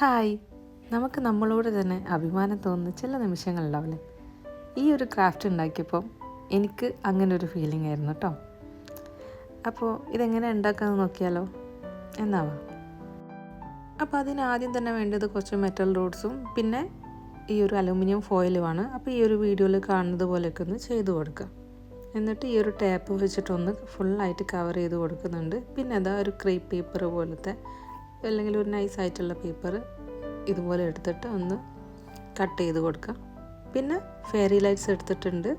Hi. നമുക്ക് നമ്മളോട് തന്നെ അഭിമാനം തോന്നുന്ന ചില നിമിഷങ്ങളുണ്ടാവില്ലേ? ഈ ഒരു ക്രാഫ്റ്റ് ഉണ്ടാക്കിയപ്പോൾ എനിക്ക് അങ്ങനെ ഒരു ഫീലിംഗ് ആയിരുന്നു കേട്ടോ അപ്പോൾ ഇതെങ്ങനെ ഉണ്ടാക്കാമെന്ന് നോക്കിയാലോ? എന്നാവാ. അപ്പോൾ അതിന് ആദ്യം തന്നെ വേണ്ടത് കുറച്ച് മെറ്റൽ റോഡ്സും പിന്നെ ഈ ഒരു അലുമിനിയം ഫോയിലുമാണ് അപ്പോൾ ഈ ഒരു വീഡിയോയിൽ കാണുന്നത് പോലെയൊക്കെ ഒന്ന് ചെയ്ത് കൊടുക്കുക എന്നിട്ട് ഈ ഒരു ടാപ്പ് വെച്ചിട്ടൊന്ന് ഫുള്ളായിട്ട് കവർ ചെയ്ത് കൊടുക്കുന്നുണ്ട്. പിന്നെ അതാ ഒരു ക്രീപ്പ് പേപ്പർ പോലത്തെ അല്ലെങ്കിൽ ഒരു നൈസ് ആയിട്ടുള്ള പേപ്പർ ഇതുപോലെ എടുത്തിട്ട് ഒന്ന് കട്ട് ചെയ്ത് കൊടുക്കുക പിന്നെ ഫെയറി ലൈറ്റ്സ് എടുത്തിട്ടുണ്ട്.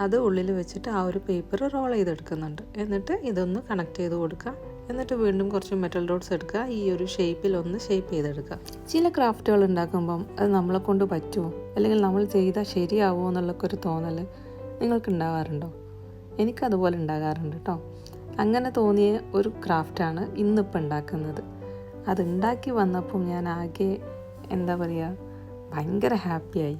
അത് ഉള്ളിൽ വെച്ചിട്ട് ആ ഒരു പേപ്പർ റോൾ ചെയ്തെടുക്കുന്നുണ്ട്. എന്നിട്ട് ഇതൊന്ന് കണക്ട് ചെയ്ത് കൊടുക്കുക എന്നിട്ട് വീണ്ടും കുറച്ച് മെറ്റൽ ഡോട്ട്സ് എടുക്കുക. ഈ ഒരു ഷേപ്പിൽ ഒന്ന് ഷേപ്പ് ചെയ്തെടുക്കുക. ചില ക്രാഫ്റ്റുകൾ ഉണ്ടാക്കുമ്പം അത് നമ്മളെ കൊണ്ട് പറ്റുമോ? അല്ലെങ്കിൽ നമ്മൾ ചെയ്താൽ ശരിയാവുമോ എന്നുള്ളൊക്കെ ഒരു തോന്നൽ നിങ്ങൾക്ക് ഉണ്ടാകാറുണ്ടോ എനിക്കതുപോലെ ഉണ്ടാകാറുണ്ട് കേട്ടോ അങ്ങനെ തോന്നിയ ഒരു ക്രാഫ്റ്റാണ് ഇന്നിപ്പോൾ ഉണ്ടാക്കുന്നത്. അത് ഉണ്ടാക്കി വന്നപ്പം ഞാൻ ആകെ എന്താ പറയുക ഭയങ്കര ഹാപ്പിയായി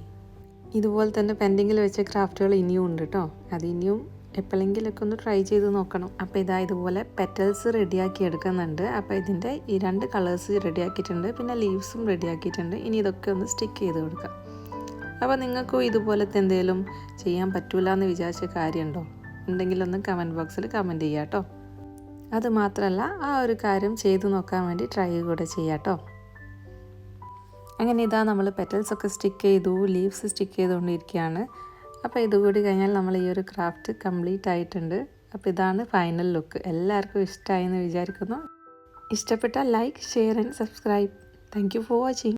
ഇതുപോലെ തന്നെ പെൻഡിങ്ങിൽ വെച്ച ക്രാഫ്റ്റുകൾ ഇനിയും ഉണ്ട് കേട്ടോ അത് ഇനിയും എപ്പോഴെങ്കിലൊക്കെ ഒന്ന് ട്രൈ ചെയ്ത് നോക്കണം. അപ്പോൾ ഇതാ ഇതുപോലെ പെറ്റൽസ് റെഡിയാക്കി എടുക്കുന്നുണ്ട്. അപ്പോൾ ഇതിന്റെ ഈ രണ്ട് കളേഴ്സ് റെഡിയാക്കിയിട്ടുണ്ട് പിന്നെ ലീവ്സും റെഡിയാക്കിയിട്ടുണ്ട് ഇനി ഇതൊക്കെ ഒന്ന് സ്റ്റിക്ക് ചെയ്ത് കൊടുക്കാം. അപ്പോൾ നിങ്ങൾക്കും ഇതുപോലത്തെ എന്തെങ്കിലും ചെയ്യാൻ പറ്റൂല എന്ന് വിചാരിച്ച കാര്യമുണ്ടോ? ഉണ്ടെങ്കിലൊന്ന് കമന്റ് ബോക്സിൽ കമന്റ് ചെയ്യാം കേട്ടോ. അതുമാത്രമല്ല ആ ഒരു കാര്യം ചെയ്തു നോക്കാൻ വേണ്ടി ട്രൈ കൂടെ ചെയ്യാം കേട്ടോ. അങ്ങനെ ഇതാ നമ്മൾ പെറ്റൽസ് ഒക്കെ സ്റ്റിക്ക് ചെയ്തു ലീവ്സ് സ്റ്റിക്ക് ചെയ്തുകൊണ്ടിരിക്കുകയാണ്. അപ്പോൾ ഇതുകൂടി കഴിഞ്ഞാൽ നമ്മൾ ഈ ഒരു ക്രാഫ്റ്റ് കംപ്ലീറ്റ് ആയിട്ടുണ്ട്. അപ്പോൾ ഇതാണ് ഫൈനൽ ലുക്ക് എല്ലാവർക്കും ഇഷ്ടമായി എന്ന് വിചാരിക്കുന്നു. ഇഷ്ടപ്പെട്ടാൽ like share and subscribe thank you for watching